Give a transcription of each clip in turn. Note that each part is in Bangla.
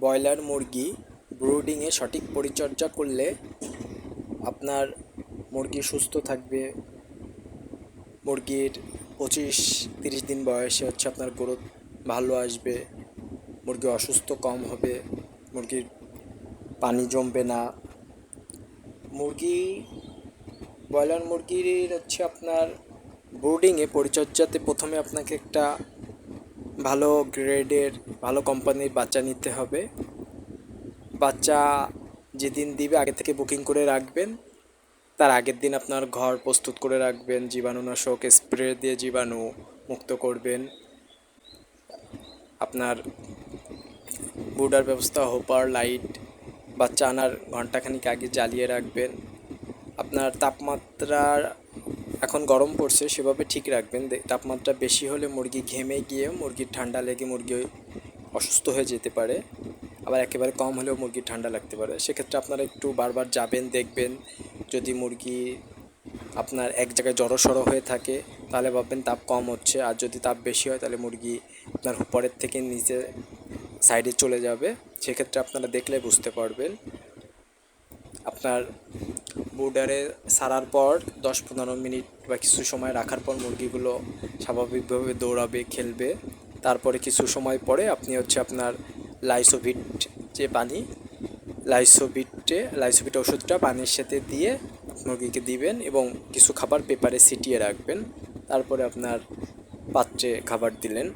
ব্রয়লার মুরগি ব্রুডিংয়ে সঠিক পরিচর্যা করলে আপনার মুরগি সুস্থ থাকবে। মুরগির পঁচিশ তিরিশ দিন বয়সে হচ্ছে আপনার গ্রোথ ভালো আসবে। মুরগি অসুস্থ কম হবে, মুরগির পানি জমবে না। মুরগি, ব্রয়লার মুরগির হচ্ছে আপনার ব্রুডিংয়ে পরিচর্যাতে প্রথমে আপনাকে একটা ভালো গ্রেডের, ভালো কোম্পানির বাচ্চা নিতে হবে। বাচ্চা যেদিন দিবে আগে থেকে বুকিং করে রাখবেন। তার আগের দিন আপনার ঘর প্রস্তুত করে রাখবেন, জীবাণুনাশক স্প্রে দিয়ে জীবাণু মুক্ত করবেন। আপনার বুডার ব্যবস্থা, হোপার, লাইট, বাচ্চা আনার ঘন্টাখানিক আগে জ্বালিয়ে রাখবেন। আপনার তাপমাত্রা এখন গরম পড়ছে, সেভাবে ঠিক রাখবেন। তাপমাত্রা বেশি হলে মুরগি ঘেমে গিয়ে মুরগির ঠান্ডা লেগে মুরগি অসুস্থ হয়ে যেতে পারে। আবার একেবারে কম হলেও মুরগির ঠান্ডা লাগতে পারে। সেক্ষেত্রে আপনারা একটু বারবার যাবেন, দেখবেন যদি মুরগি আপনার এক জায়গায় জড়সড় হয়ে থাকে, তাহলে ভাববেন তাপ কম হচ্ছে। আর যদি তাপ বেশি হয়, তাহলে মুরগি আপনার উপরের থেকে নিচে সাইডে চলে যাবে। সেক্ষেত্রে আপনারা দেখলে বুঝতে পারবেন, আপনার বুডারে সারার পর দশ পনেরো মিনিট বা কিছু সময় রাখার পর মুরগিগুলো স্বাভাবিকভাবে দৌড়াবে, খেলবে। তারপরে কিছু সময় পরে আপনি হচ্ছে আপনার লাইসোভিট যে পানি, লাইসোভিটে, লাইসোভিট ওষুধটা পানির সাথে দিয়ে মুরগিকে দিবেন এবং কিছু খাবার পেপারে ছিটিয়ে রাখবেন। তারপরে আপনার পাত্রে খাবার দিলেন।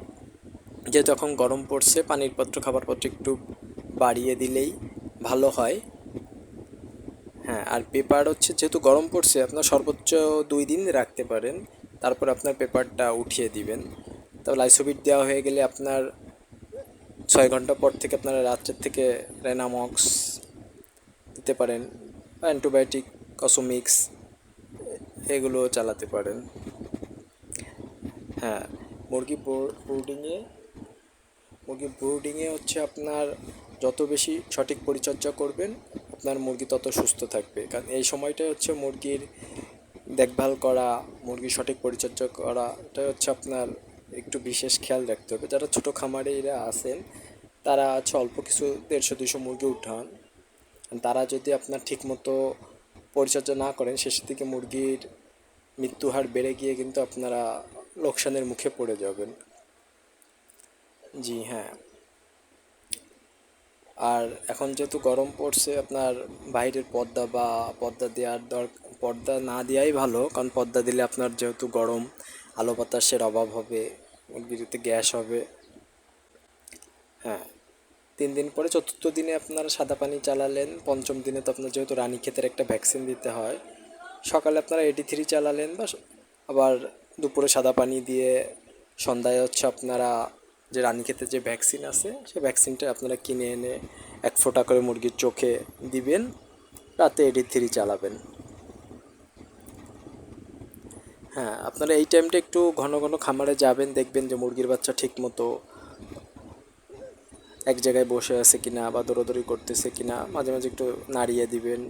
যে যখন গরম পড়ছে, পানির পাত্র, খাবার পাত্র একটু বাড়িয়ে দিলেই ভালো হয়। হ্যাঁ আর পেপার হচ্ছে যেহেতু গরম পড়ছে, আপনার সর্বোচ্চ দুই দিন রাখতে পারেন। তারপর আপনার পেপারটা উঠিয়ে দিবেন। তো লাইসোবিট দেওয়া হয়ে গেলে আপনার ছয় ঘণ্টা পর থেকে আপনারা রাত্রের থেকে রেনামক্স দিতে পারেন অ্যান্টিবায়োটিক, কসোমিক্স, এগুলো চালাতে পারেন। হ্যাঁ মুরগি ব্রুডিংয়ে মুরগি ব্রুডিংয়ে হচ্ছে আপনার যত বেশি সঠিক পরিচর্যা করবেন আপনার মুরগি তত সুস্থ থাকবে। কারণ এই সময়টাই হচ্ছে মুরগির দেখভাল করা মুরগির সঠিক পরিচর্যা করা এটা হচ্ছে আপনার একটু বিশেষ খেয়াল রাখতে হবে। যারা ছোটো খামারিরা আছেন, তারা হচ্ছে অল্প কিছু দেড়শো দুশো মুরগি উঠান। তারা যদি আপনার ঠিকমতো পরিচর্যা না করেন, শেষের দিকে মুরগির মৃত্যু হার বেড়ে গিয়ে কিন্তু আপনারা লোকসানের মুখে পড়ে যাবেন। জি হ্যাঁ। আর এখন যেহেতু গরম পড়ছে, আপনার বাইরের পর্দা বা পর্দা দেওয়ার দরকার পর্দা না দেওয়াই ভালো। কারণ পর্দা দিলে আপনার যেহেতু গরম, আলো বাতাসের অভাব হবে মুরগিতে গ্যাস হবে। হ্যাঁ তিন দিন পরে চতুর্থ দিনে আপনার সাদা পানি চালালেন, পঞ্চম দিনে তো আপনার যেহেতু রানী ক্ষেতের একটা ভ্যাকসিন দিতে হয়, সকালে আপনারা এটি থ্রি চালালেন বা আবার দুপুরে সাদা পানি দিয়ে সন্ধ্যায় হচ্ছে আপনারা যে রানীক্ষেতের যে ভ্যাকসিন আছে, সেই ভ্যাকসিনটা আপনারা কিনে এনে এক ফোঁটা করে মুরগির চোখে দিবেন, রাতে এডি থ্রি চালাবেন। হ্যাঁ আপনারা এই টাইমটা একটু ঘন ঘন খামারে যাবেন, দেখবেন যে মুরগির বাচ্চা ঠিক মতো এক জায়গায় বসে আছে কিনা বা দৌড়াদৌড়ি করতেছে কিনা, মাঝে মাঝে একটু নাড়িয়ে দিবেন।